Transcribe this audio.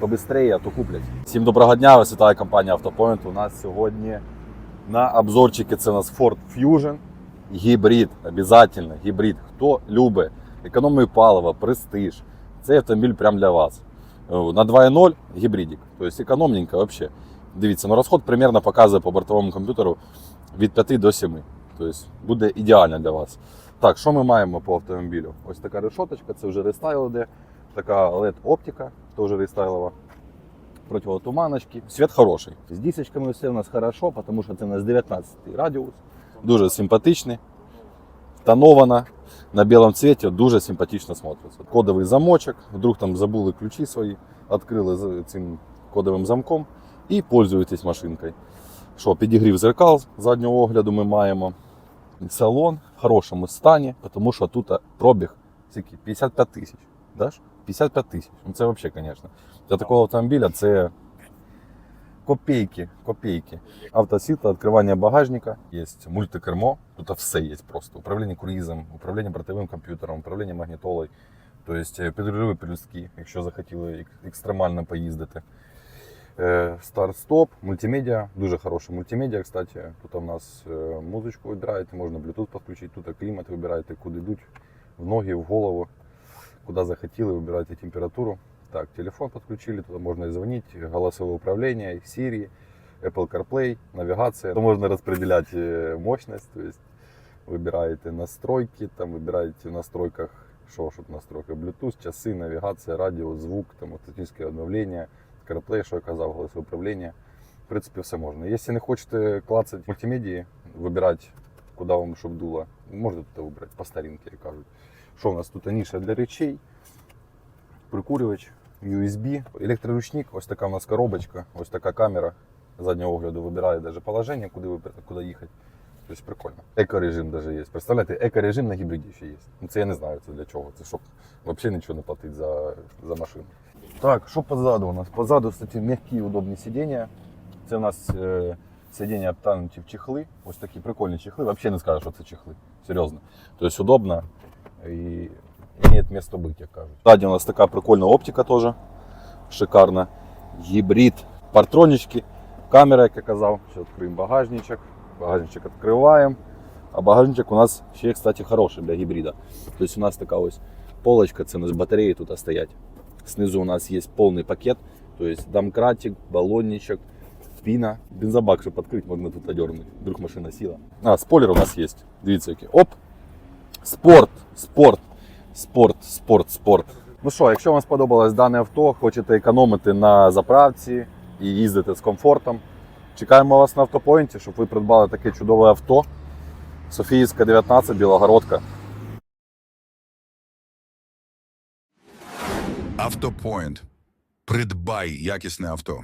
побистрее, а то куплять. Всім доброго дня, вас вітає компанія Автопоінт. У нас сьогодні на обзорчики це у нас Ford Fusion. Гібрид, обов'язково гібрид. Хто любить економію палива, престиж, цей автомобіль прямо для вас. Е, На 2.0 гібридик, тобто економненько взагалі. Дивіться, ну розход примерно показує по бортовому комп'ютеру від 5 до 7. Тобто буде ідеально для вас. Так, що ми маємо по автомобілю? Ось така решоточка, це вже рестайл іде. Така LED-оптика, теж рестайлова. Противотуманочки. Світ хороший. З дісочками все у нас хорошо, тому що це у нас 19 радіус. Дуже симпатичний. Тонована на білому цвіті, дуже симпатично смотриться. Кодовий замочок. Вдруг там забули ключі свої, відкрили цим кодовим замком і пользуєтесь машинкою. Що, підігрів зеркал заднього огляду ми маємо. Салон в хорошому стані, тому що тут пробіг скільки? 55 тисяч. Даш? 55 тисяч. Ну це взагалі, звісно. Для такого автомобіля це копійки, копійки. Автосвітло, відкривання багажника, є мультикермо, тут все є просто. Управління круїзом, управління бортовим комп'ютером, управління магнітолою, тобто підриви пелюстки, якщо захотіли екстремально поїздити. Е, Старт-стоп, мультимедіа, дуже хороша мультимедіа, кстати. Тут у нас е, музичку вибираєте, можна Bluetooth підключити, тут клімат вибираєте, куди йдуть, в ноги, в голову, куди захотіли, вибираєте температуру. Так, телефон подключили, туда можно и звонить, голосовое управление, и Siri, Apple CarPlay, навигация. То можно распределять э, мощность, то есть выбираете настройки, там выбираете в настройках, что что тут настройка, Bluetooth, часы, навигация, радио, звук, там автоматическое обновление, CarPlay, що я казав, голосове управління. В принципі, все можна. Якщо не хочете клацати мультимедії, вибирати, куди вам щоб дуло, можете тут вибрати по старинці, як кажуть. Що у нас тут ніша для речей, прикурювач, USB, електроручник, ось така у нас коробочка, ось така камера заднього огляду вибирає даже положення, куди куди їхати. Тобто прикольно. Екорежим даже є. Представляєте, екорежим на гібриді ще є. Ну це я не знаю, це для чого. Це щоб взагалі нічого не платити за, за машину. Так, що позаду у нас? Позаду, кстати, м'які удобні сидіння. Це у нас е, сидіння обтянуті в чехли. Ось такі прикольні чехли. Взагалі не скажеш, що це чехли. Серйозно. Тобто удобно і имеет место быть, як кажуть. Ззаді у нас така прикольна оптика теж. Шикарна. Гібрид. Партронічки. Камера, як я казав. Ще відкриємо багажничок. Багажничок відкриваємо. А багажничок у нас ще, кстати, хороший для гібрида. Тобто у нас така ось полочка, це у нас батареї тут стоять. Снизу у нас є повний пакет. Тобто домкратик, балонничок, піна. Бензобак, щоб відкрити, можна тут одернути. Вдруг машина сіла. А, спойлер у нас є. Дивіться, який. Оп! Спорт, Спорт, спорт, спорт, спорт. Ну що, якщо вам сподобалось дане авто, хочете економити на заправці і їздити з комфортом, чекаємо вас на автопоінті, щоб ви придбали таке чудове авто. Софіївська 19, Білогородка. Автопоінт. Придбай якісне авто.